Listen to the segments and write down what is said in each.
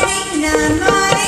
Maria, Maria.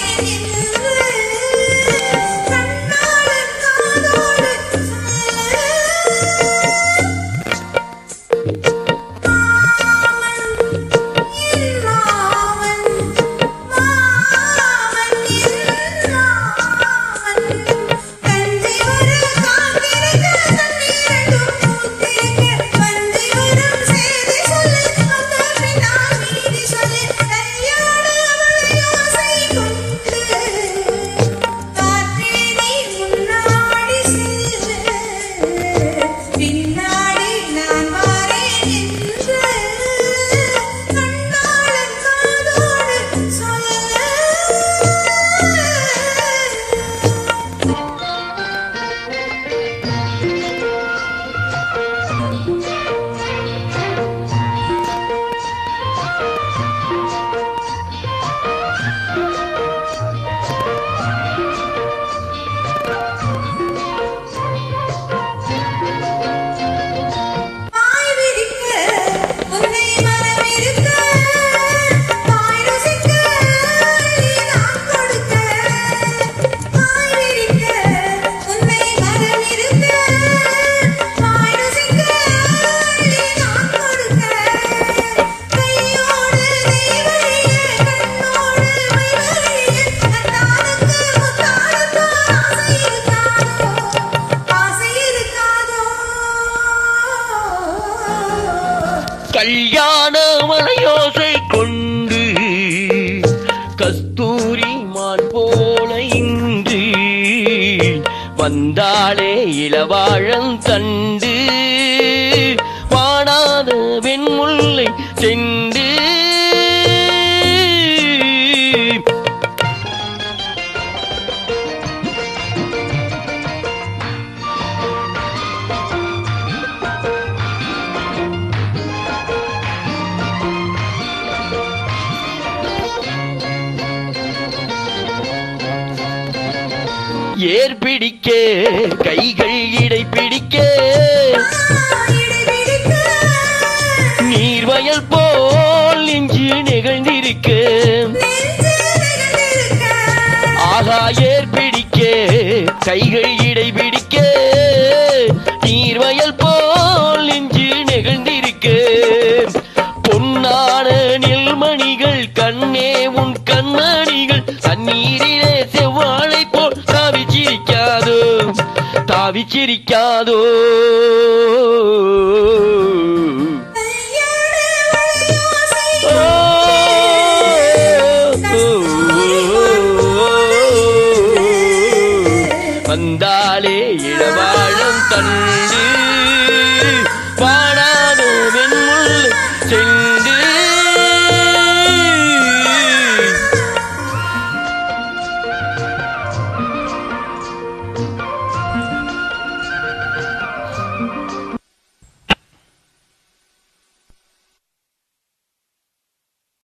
கல்யாண காணமலையோசை கொண்டு கஸ்தூரி மான் போல இன்று வந்தாளே இளவாழ ஏர் பிடிக்க கைகள் இடை பிடிக்க. நீர்வயல் போல் நெஞ்சு நிகழ்ந்திருக்க. ஆகா ஏர் பிடிக்க கைகள் இடை பிடிக்க. சிரிக்காதோ வந்தாலே இளவாழம் தண்டு.